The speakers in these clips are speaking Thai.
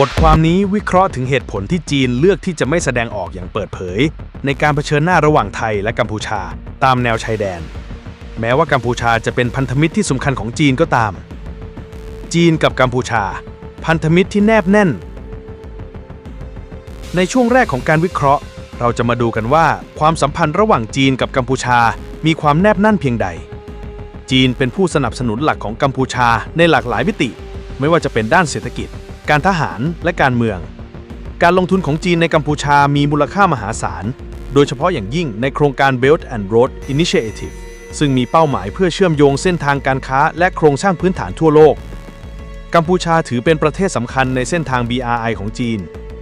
บทความนี้วิเคราะห์ถึงเหตุผลที่จีนเลือกที่จะไม่แสดงออกอย่างเปิดเผย ในการเผชิญหน้าระหว่างไทยและกัมพูชา ตามแนวชายแดน แม้ว่ากัมพูชาจะเป็นพันธมิตรที่สำคัญของจีนก็ตาม จีนกับกัมพูชา พันธมิตรที่แนบแน่น ในช่วงแรกของการวิเคราะห์ เราจะมาดูกันว่าความสัมพันธ์ระหว่างจีนกับกัมพูชา มีความแนบแน่นเพียงใด จีนเป็นผู้สนับสนุนหลักของกัมพูชาในหลากหลายมิติ ไม่ว่าจะเป็นด้านเศรษฐกิจ การทหารและการเมือง การลงทุนของจีนในกัมพูชามีมูลค่ามหาศาล โดยเฉพาะอย่างยิ่งในโครงการ Belt and Road Initiative ซึ่งมีเป้าหมายเพื่อเชื่อมโยงเส้นทางการค้าและโครงสร้างพื้นฐานทั่วโลก กัมพูชาถือเป็นประเทศสำคัญในเส้นทาง BRI ของจีน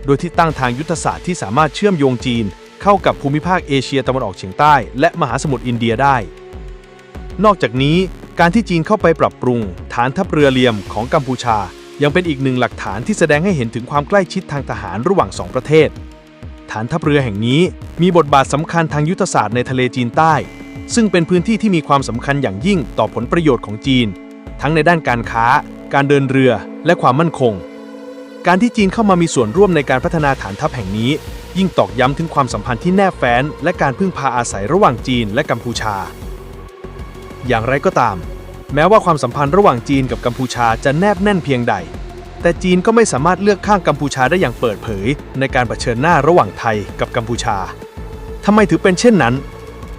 โดยที่ตั้งทางยุทธศาสตร์ที่สามารถเชื่อมโยงจีน เข้ากับภูมิภาคเอเชียตะวันออกเฉียงใต้ และมหาสมุทรอินเดียได้ นอกจากนี้การที่จีนเข้าไปปรับปรุง ฐานทัพเรือเหลี่ยมของกัมพูชา ยังเป็นอีกหนึ่งหลักฐานที่แสดงให้เห็นถึงความใกล้ชิดทางทหารระหว่างสองประเทศ ฐานทัพเรือแห่งนี้มีบทบาทสำคัญทางยุทธศาสตร์ในทะเลจีนใต้ ซึ่งเป็นพื้นที่ที่มีความสำคัญอย่างยิ่งต่อผลประโยชน์ของจีน ทั้งในด้านการค้า การเดินเรือ และความมั่นคง การที่จีนเข้ามามีส่วนร่วมในการพัฒนาฐานทัพแห่งนี้ ยิ่งตอกย้ำถึงความสัมพันธ์ที่แนบแฟ้นและการพึ่งพาอาศัยระหว่างจีนและกัมพูชา อย่างไรก็ตาม แม้ว่าความสัมพันธ์ระหว่างจีนกับกัมพูชาจะแนบแน่นเพียงใด แต่จีนก็ไม่สามารถเลือกข้างกัมพูชาได้อย่างเปิดเผย ในการเผชิญหน้าระหว่างไทยกับกัมพูชาทำไมถือเป็นเช่นนั้น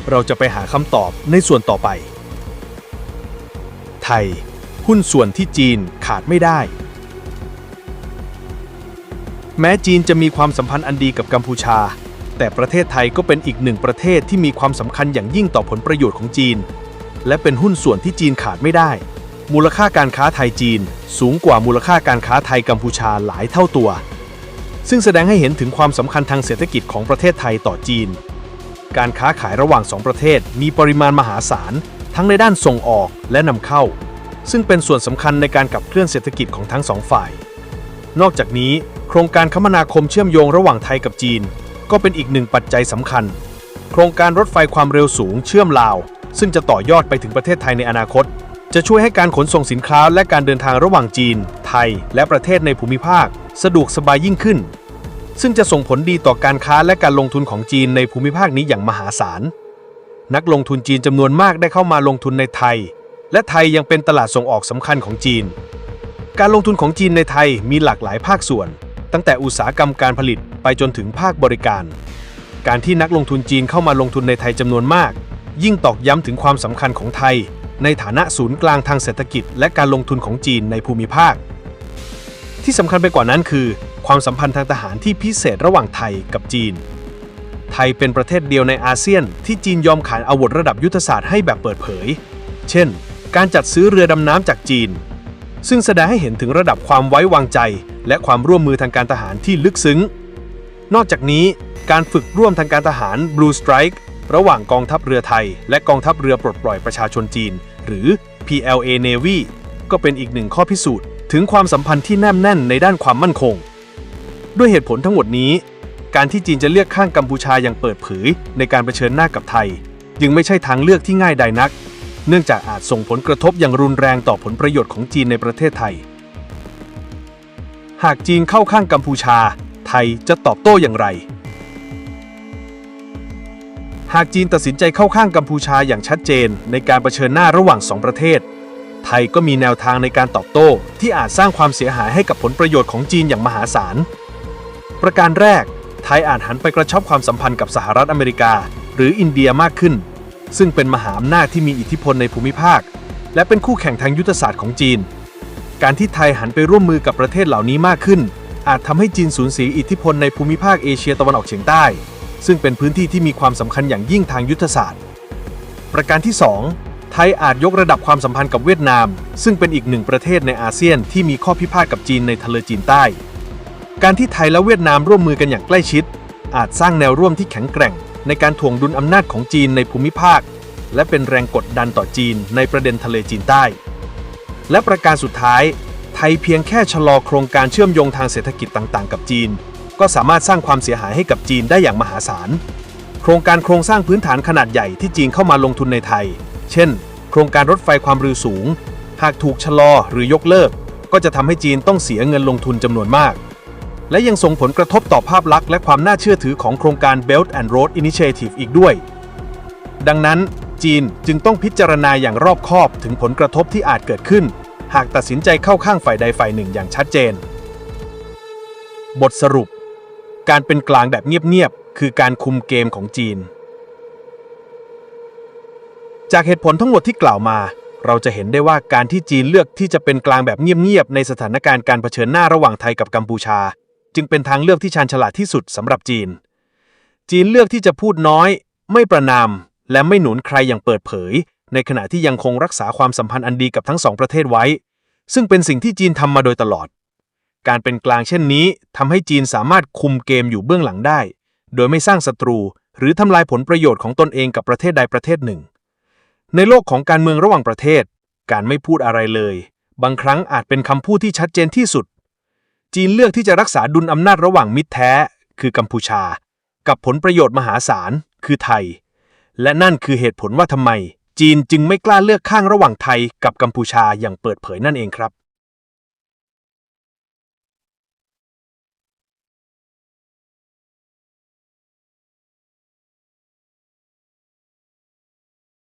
เราจะไปหาคำตอบในส่วนต่อไป ไทย หุ้นส่วนที่จีนขาดไม่ได้ แม้จีนจะมีความสัมพันธ์อันดีกับกัมพูชา แต่ประเทศไทยก็เป็นอีกหนึ่งประเทศที่มีความสำคัญอย่างยิ่งต่อผลประโยชน์ของจีน และเป็นหุ้นส่วนที่จีนขาดไม่ได้ มูลค่าการค้าไทยจีน สูงกว่ามูลค่าการค้าไทยกัมพูชาหลายเท่าตัว ซึ่งแสดงให้เห็นถึงความสำคัญทางเศรษฐกิจของประเทศไทยต่อจีน การค้าขายระหว่างสองประเทศมีปริมาณมหาศาล ทั้งในด้านส่งออกและนำเข้า ซึ่งเป็นส่วนสำคัญในการขับเคลื่อนเศรษฐกิจของทั้งสองฝ่าย นอกจากนี้ โครงการคมนาคมเชื่อมโยงระหว่างไทยกับจีน ก็เป็นอีกหนึ่งปัจจัยสำคัญ โครงการรถไฟความเร็วสูงเชื่อมลาว ซึ่งจะต่อยอดไปถึงประเทศไทยในอนาคต จะช่วยให้การขนส่งสินค้าและการเดินทางระหว่างจีน ไทย และประเทศในภูมิภาค สะดวกสบายยิ่งขึ้น ซึ่งจะส่งผลดีต่อการค้าและการลงทุนของจีนในภูมิภาคนี้อย่างมหาศาล นักลงทุนจีนจำนวนมากได้เข้ามาลงทุนในไทย และไทยยังเป็นตลาดส่งออกสำคัญของจีน การลงทุนของจีนในไทยมีหลากหลายภาคส่วน ตั้งแต่อุตสาหกรรมการผลิตไปจนถึงภาคบริการ การที่นักลงทุนจีนเข้ามาลงทุนในไทยจำนวนมาก ยิ่งตอกย้ำถึงความสำคัญของไทย ในฐานะศูนย์กลางทางเศรษฐกิจ และการลงทุนของจีนในภูมิภาค ที่สำคัญไปกว่านั้นคือ ความสัมพันธ์ทางทหารที่พิเศษระหว่างไทยกับจีน ไทยเป็นประเทศเดียวในอาเซียน ที่จีนยอมขายอาวุธระดับยุทธศาสตร์ให้แบบเปิดเผย เช่น การจัดซื้อเรือดำน้ำจากจีน ซึ่งแสดงให้เห็นถึงระดับความไว้วางใจ และความร่วมมือทางการทหารที่ลึกซึ้ง นอกจากนี้ การฝึกร่วมทางการทหาร Blue Strike ระหว่างกองทัพเรือไทย และกองทัพเรือปลดปล่อยประชาชนจีน หรือ PLA Navy ก็เป็นอีกหนึ่งข้อพิสูจน์ ถึงความสัมพันธ์ที่แนบแน่นในด้านความมั่นคง ด้วยเหตุผลทั้งหมดนี้ การที่จีนจะเลือกข้างกัมพูชาอย่างเปิดเผย ในการเผชิญหน้ากับไทยยังไม่ใช่ทางเลือกที่ง่ายใดนัก เนื่องจากอาจส่งผลกระทบอย่างรุนแรงต่อผลประโยชน์ของจีนในประเทศไทย หากจีนเข้าข้างกัมพูชา ไทยจะตอบโต้อย่างไร หากจีนตัดสินใจเข้าข้างกัมพูชาอย่างชัดเจน ในการเผชิญหน้าระหว่างสองประเทศ ไทยก็มีแนวทางในการตอบโต้ ที่อาจสร้างความเสียหายให้กับผลประโยชน์ของจีนอย่างมหาศาล ประการแรก ไทยอาจหันไปกระชับความสัมพันธ์กับสหรัฐอเมริกา หรืออินเดียมากขึ้น ซึ่งเป็นมหาอำนาจที่มีอิทธิพลในภูมิภาค และเป็นคู่แข่งทางยุทธศาสตร์ของจีน การที่ไทยหันไปร่วมมือกับประเทศเหล่านี้มากขึ้น อาจทำให้จีนสูญเสียอิทธิพลในภูมิภาคเอเชียตะวันออกเฉียงใต้ ซึ่งเป็นพื้นที่ที่มีความสำคัญอย่างยิ่งทางยุทธศาสตร์ ประการที่ 2 ไทยอาจยกระดับความสัมพันธ์กับเวียดนาม ซึ่งเป็นอีกหนึ่งประเทศในอาเซียนที่มีข้อพิพาทกับจีนในทะเลจีนใต้ การที่ไทยและเวียดนามร่วมมือกันอย่างใกล้ชิด อาจสร้างแนวร่วมที่แข็งแกร่ง ในการถ่วงดุลอำนาจของจีนในภูมิภาค และเป็นแรงกดดันต่อจีนในประเด็นทะเลจีนใต้ และประการสุดท้าย ไทยเพียงแค่ชะลอโครงการเชื่อมโยงทางเศรษฐกิจต่าง ๆ กับจีน ก็สามารถสร้างความเสียหายให้กับจีนได้อย่างมหาศาล โครงการโครงสร้างพื้นฐานขนาดใหญ่ที่จีนเข้ามาลงทุนในไทย เช่น โครงการรถไฟความเร็วสูง หากถูกชะลอหรือยกเลิก ก็จะทำให้จีนต้องเสียเงินลงทุนจำนวนมาก และยังส่งผลกระทบต่อภาพลักษณ์และความน่าเชื่อถือของโครงการ Belt and Road Initiative อีกด้วย ดังนั้นจีนจึงต้องพิจารณาอย่างรอบคอบถึงผลกระทบที่อาจเกิดขึ้น หากตัดสินใจเข้าข้างฝ่ายใดฝ่ายหนึ่งอย่างชัดเจน บทสรุป การเป็นกลางแบบเงียบๆ คือการคุมเกมของจีน จากเหตุผลทั้งหมดที่กล่าวมา เราจะเห็นได้ว่าการที่จีนเลือกที่จะเป็นกลางแบบเงียบๆ ในสถานการณ์การเผชิญหน้าระหว่างไทยกับกัมพูชา จึงเป็นทางเลือกที่ชาญฉลาดที่สุดสำหรับจีน จีนเลือกที่จะพูดน้อย ไม่ประนาม และไม่หนุนใครอย่างเปิดเผย ในขณะที่ยังคงรักษาความสัมพันธ์อันดีกับทั้งสองประเทศไว้ ซึ่งเป็นสิ่งที่จีนทำมาโดยตลอด การเป็นกลางเช่นนี้ทำให้จีนสามารถคุมเกมอยู่เบื้องหลังได้ โดยไม่สร้างศัตรู หรือทำลายผลประโยชน์ของตนเองกับประเทศใดประเทศหนึ่ง ในโลกของการเมืองระหว่างประเทศ การไม่พูดอะไรเลย บางครั้งอาจเป็นคำพูดที่ชัดเจนที่สุด จีนเลือกที่จะรักษาดุลอำนาจระหว่างมิตรแท้ คือกัมพูชา กับผลประโยชน์มหาศาล คือไทย และนั่นคือเหตุผลว่าทำไม จีนจึงไม่กล้าเลือกข้างระหว่างไทยกับกัมพูชาอย่างเปิดเผยนั่นเองครับ